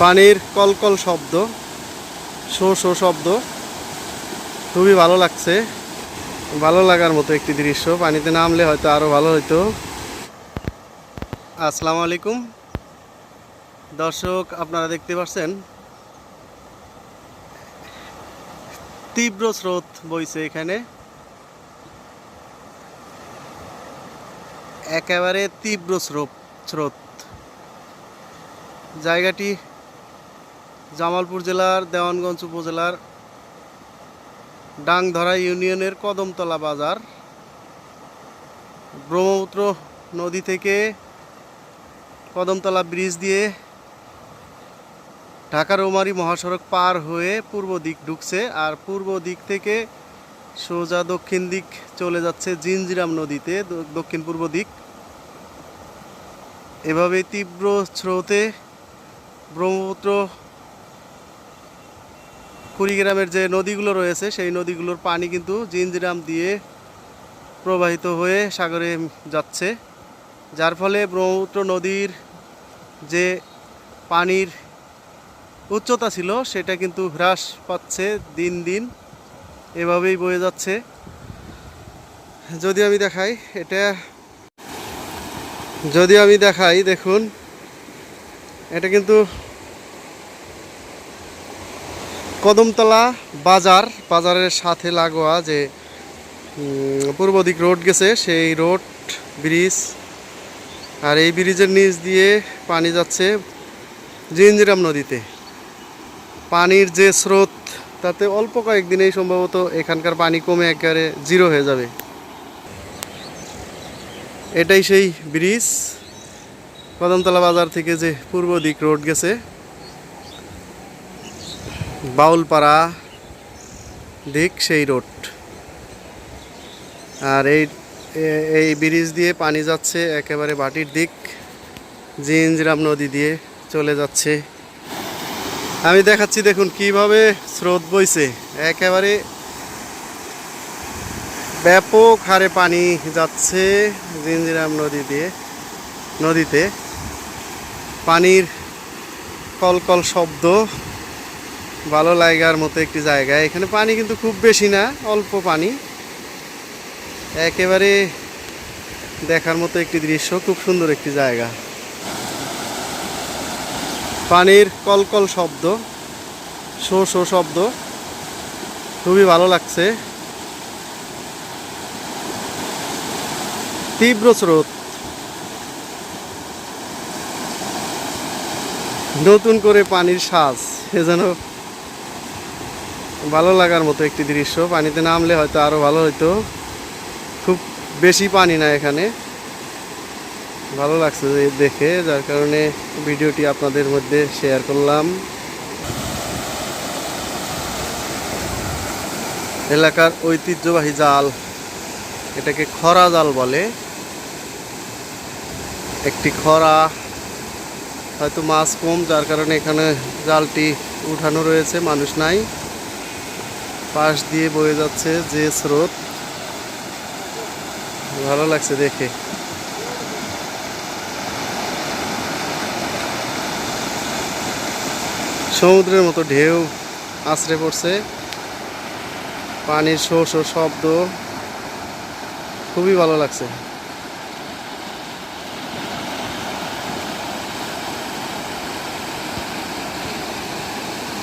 পানির কলকল শব্দ, show show শব্দ। খুবই ভালো লাগছে। ভালো লাগার মতো একটি দৃশ্য। পানিতে নামলে হয়তো আরও ভালো হতো আসসালামু আলাইকুম। দর্শক, আপনারা দেখতে পাচ্ছেন? তীব্র স্রোত বইছে এখানে। একেবারে তীব্র স্রোত স্রোত। জায়গাটি জামালপুর জেলার, দেওয়ানগঞ্জ উপজেলার, ডাংধরা ইউনিয়নের কদমতলা বাজার। ব্রহ্মপুত্র নদী থেকে কদমতলা ব্রিজ দিয়ে ঢাকা রৌমারী মহাসড়ক পার হয়ে পূর্ব দিক ঢুকছে আর পূর্ব দিক থেকে সোজা দক্ষিণ দিক চলে যাচ্ছে জিনজিরাম নদীতে দক্ষিণ পূর্ব দিক। এভাবে তীব্র স্রোতে ব্রহ্মপুত্র কুড়িগ্রামের যে নদীগুলো রয়েছে, সেই নদীগুলোর পানি কিন্তু জিনজিরাম দিয়ে প্রবাহিত হয়ে সাগরে যাচ্ছে। যার ফলে ব্রহ্মপুত্র নদীর যে পানির উচ্চতা ছিল, সেটা কিন্তু হ্রাস পাচ্ছে দিন দিন। এভাবেই বয়ে যাচ্ছে। যদি আমি দেখাই, এটা যদি আমি দেখাই, দেখুন, এটা কিন্তু কদমতলা বাজার, বাজারের সাথে লাগোয়া যে পূর্ব দিক রোড গেছে, সেই রোড, ব্রিজ, আর এই ব্রিজের নিচ দিয়ে পানি যাচ্ছে জিঞ্জিরাম নদীতে। পানির যে স্রোত, তাতে অল্প কয়েকদিনেই সম্ভবত এখানকার পানি কমে একেবারে জিরো হয়ে যাবে। এটাই সেই ব্রিজ, কদমতলা বাজার থেকে যে পূর্ব দিক রোড গেছে। বাউলপাড়া দিক সেই রোড। আর এই এই ব্রিজ দিয়ে পানি যাচ্ছে একেবারে বাটির দিক জিঞ্জিরাম নদী দিয়ে চলে যাচ্ছে। আমি দেখাচ্ছি দেখুন কীভাবে স্রোত বইছে। একেবারে ব্যাপক হারে পানি যাচ্ছে জিঞ্জিরাম নদী দিয়ে, নদীতে। পানির কলকল শব্দ ভালো লাগার মতো একটি জায়গা। এখানে পানি কিন্তু খুব বেশি না, অল্প পানি। একেবারে দেখার মতো একটি দৃশ্য, খুব সুন্দর একটি জায়গা। পানির কলকল শব্দ, শো শো শব্দ, খুবই ভালো লাগছে। তীব্র স্রোত। নতুন করে পানির সাজ, এ যেন ভালো লাগার মতো একটি দৃশ্য। পানিতে নামলে হয়তো আরও ভালো হতো খুব বেশি পানি না এখানে। ভালো লাগছে দেখে, যার কারণে ভিডিওটি আপনাদের মধ্যে শেয়ার করলাম। এলাকার ঐতিহ্যবাহী জাল, এটাকে খরা জাল বলে। একটি খরা, হয়তো মাছ কম, যার কারণে এখানে জালটি উঠানো রয়েছে, মানুষ নাই। পাশ দিয়ে বয়ে যাচ্ছে যে স্রোত। ভালো লাগছে দেখে। সমুদ্রের মতো ঢেউ আছড়ে পড়ছে। পানির শো শো শব্দ। খুবই ভালো লাগছে।